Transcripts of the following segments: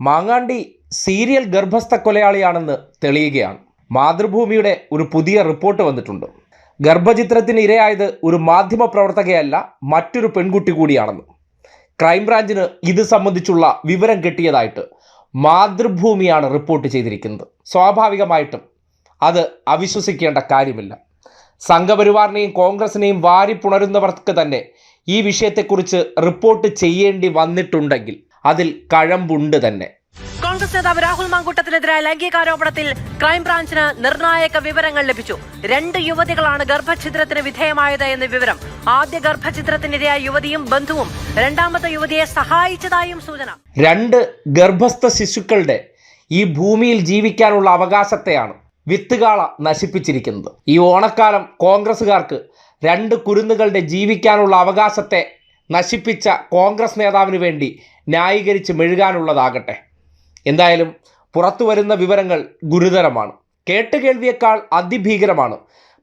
മാങ്ങാണ്ടി serial ഗർഭസ്ഥ കൊലയാളിയാണെന്ന് തെളിയുകയാണ്. മാതൃഭൂമിയുടെ ഒരു പുതിയ റിപ്പോർട്ട് വന്നിട്ടുണ്ട്. ഗർഭചിത്രത്തിന് ഇരയായത് ഒരു മാധ്യമ പ്രവർത്തകയല്ല മറ്റൊരു പെൺകുട്ടി കൂടിയാണെന്ന്. ക്രൈംബ്രാഞ്ചിന് ഇത് സംബന്ധിച്ചുള്ള വിവരം കിട്ടിയതായിട്ട് മാതൃഭൂമിയാണ് റിപ്പോർട്ട് ചെയ്തിരിക്കുന്നത്. സ്വാഭാവികമായിട്ടും അത് അവിശ്വസിക്കേണ്ട കാര്യമില്ല. സംഘപരിവാറിനെയും കോൺഗ്രസിനെയും വാരിപ്പുണരുന്നവർക്ക് തന്നെ ഈ വിഷയത്തെക്കുറിച്ച് റിപ്പോർട്ട് ചെയ്യേണ്ടി വന്നിട്ടുണ്ടെങ്കിൽ അതിൽ കഴമ്പുണ്ട് തന്നെ. കോൺഗ്രസ് നേതാവ് രാഹുൽ മാങ്കൂട്ടത്തിനെതിരായ ലൈംഗികാരോപണത്തിൽ ക്രൈംബ്രാഞ്ചിന് നിർണായക വിവരങ്ങൾ ലഭിച്ചു. രണ്ട് യുവതികളാണ് ഗർഭഛിദ്രത്തിന് വിധേയമായത് എന്ന വിവരം. ആദ്യ ഗർഭഛിദ്രത്തിനിരയായ യുവതിയും ബന്ധുവും രണ്ടാമത്തെ യുവതിയെ സഹായിച്ചതായും സൂചന. രണ്ട് ഗർഭസ്ഥ ശിശുക്കളുടെ ഈ ഭൂമിയിൽ ജീവിക്കാനുള്ള അവകാശത്തെയാണ് വിത്തുകാള നശിപ്പിച്ചിരിക്കുന്നത്. ഈ ഓണക്കാലം കോൺഗ്രസുകാർക്ക് രണ്ട് കുരുന്നുകളുടെ ജീവിക്കാനുള്ള അവകാശത്തെ നശിപ്പിച്ച കോൺഗ്രസ് നേതാവിന് വേണ്ടി ന്യായീകരിച്ച് മെഴുകാനുള്ളതാകട്ടെ. എന്തായാലും പുറത്തു വരുന്ന വിവരങ്ങൾ ഗുരുതരമാണ്. കേട്ടുകേൾവിയേക്കാൾ അതിഭീകരമാണ്.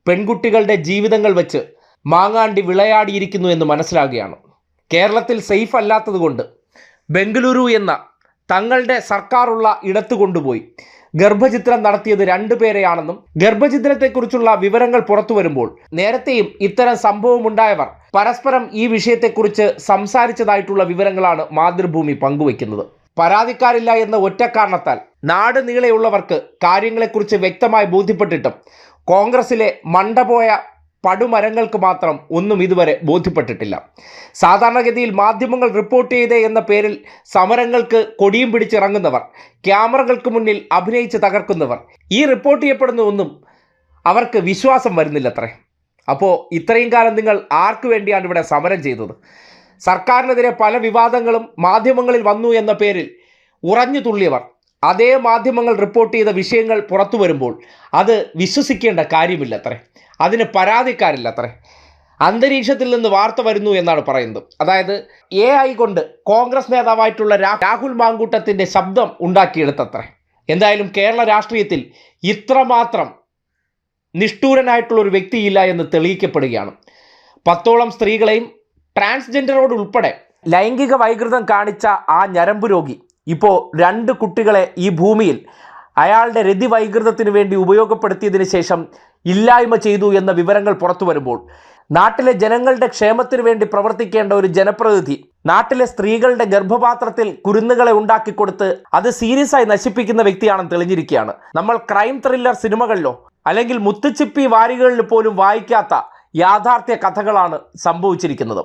പെൺകുട്ടികളുടെ ജീവിതങ്ങൾ വെച്ച് മാങ്ങാണ്ടി വിളയാടിയിരിക്കുന്നു എന്ന് മനസ്സിലാകുകയാണ്. കേരളത്തിൽ സേഫ് അല്ലാത്തതുകൊണ്ട് ബംഗളൂരു എന്ന തങ്ങളുടെ സർക്കാരുള്ള ഇടത്ത് കൊണ്ടുപോയി. ഗർഭചിത്രം നടത്തിയത് രണ്ടുപേരെയാണെന്നും ഗർഭചിത്രത്തെക്കുറിച്ചുള്ള വിവരങ്ങൾ പുറത്തു വരുമ്പോൾ നേരത്തെയും ഇത്തരം സംഭവമുണ്ടായവർ പരസ്പരം ഈ വിഷയത്തെക്കുറിച്ച് സംസാരിച്ചതായിട്ടുള്ള വിവരങ്ങളാണ് മാതൃഭൂമി പങ്കുവയ്ക്കുന്നത്. പരാതിക്കാരില്ല എന്ന ഒറ്റ കാരണത്താൽ നാട് നീളെയുള്ളവർക്ക് കാര്യങ്ങളെക്കുറിച്ച് വ്യക്തമായി ബോധ്യപ്പെട്ടിട്ടും കോൺഗ്രസിലെ മണ്ടപോയ പടുമരങ്ങൾക്ക് മാത്രം ഒന്നും ഇതുവരെ ബോധ്യപ്പെട്ടിട്ടില്ല. സാധാരണഗതിയിൽ മാധ്യമങ്ങൾ റിപ്പോർട്ട് ചെയ്തേ എന്ന പേരിൽ സമരങ്ങൾക്ക് കൊടിയും പിടിച്ചിറങ്ങുന്നവർ ക്യാമറകൾക്ക് മുന്നിൽ അഭിനയിച്ച് തകർക്കുന്നവർ ഈ റിപ്പോർട്ട് ചെയ്യപ്പെടുന്ന ഒന്നും അവർക്ക് വിശ്വാസം വരുന്നില്ലത്രേ. അപ്പോൾ ഇത്രയും കാലം നിങ്ങൾ ആർക്കു വേണ്ടിയാണ് ഇവിടെ സമരം ചെയ്തത്? സർക്കാരിനെതിരെ പല വിവാദങ്ങളും മാധ്യമങ്ങളിൽ വന്നു എന്ന പേരിൽ ഉറഞ്ഞു തുള്ളിയവർ അതേ മാധ്യമങ്ങൾ റിപ്പോർട്ട് ചെയ്ത വിഷയങ്ങൾ പുറത്തു വരുമ്പോൾ അത് വിശ്വസിക്കേണ്ട കാര്യമില്ലത്രേ. അതിന് പരാതിക്കാരില്ലത്രേ. അന്തരീക്ഷത്തിൽ നിന്ന് വാർത്ത വരുന്നു എന്നാണ് പറയുന്നത്. അതായത് എ ഐ കൊണ്ട് കോൺഗ്രസ് നേതാവായിട്ടുള്ള രാഹുൽ മാങ്കൂട്ടത്തിന്റെ ശബ്ദം ഉണ്ടാക്കിയെടുത്തത്രേ. എന്തായാലും കേരള രാഷ്ട്രീയത്തിൽ ഇത്രമാത്രം നിഷ്ഠൂരനായിട്ടുള്ള ഒരു വ്യക്തിയില്ല എന്ന് തെളിയിക്കപ്പെടുകയാണ്. പത്തോളം സ്ത്രീകളെയും ട്രാൻസ്ജെൻഡറോട് ഉൾപ്പെടെ ലൈംഗിക വൈകൃതം കാണിച്ച ആ ഞരമ്പ് രോഗി ഇപ്പോൾ രണ്ട് കുട്ടികളെ ഈ ഭൂമിയിൽ അയാളുടെ രതി വൈകൃതത്തിന് വേണ്ടി ഉപയോഗപ്പെടുത്തിയതിന് ശേഷം ഇല്ലായ്മ ചെയ്തു എന്ന വിവരങ്ങൾ പുറത്തു വരുമ്പോൾ നാട്ടിലെ ജനങ്ങളുടെ ക്ഷേമത്തിന് വേണ്ടി പ്രവർത്തിക്കേണ്ട ഒരു ജനപ്രതിനിധി നാട്ടിലെ സ്ത്രീകളുടെ ഗർഭപാത്രത്തിൽ കുരുന്നുകളെ ഉണ്ടാക്കിക്കൊടുത്ത് അത് സീരിയസ് ആയി നശിപ്പിക്കുന്ന വ്യക്തിയാണെന്ന് തെളിഞ്ഞിരിക്കുകയാണ്. നമ്മൾ ക്രൈം ത്രില്ലർ സിനിമകളിലോ അല്ലെങ്കിൽ മുത്തുച്ചിപ്പി വാരികളിൽ പോലും വായിക്കാത്ത യാഥാർത്ഥ്യ കഥകളാണ് സംഭവിച്ചിരിക്കുന്നത്.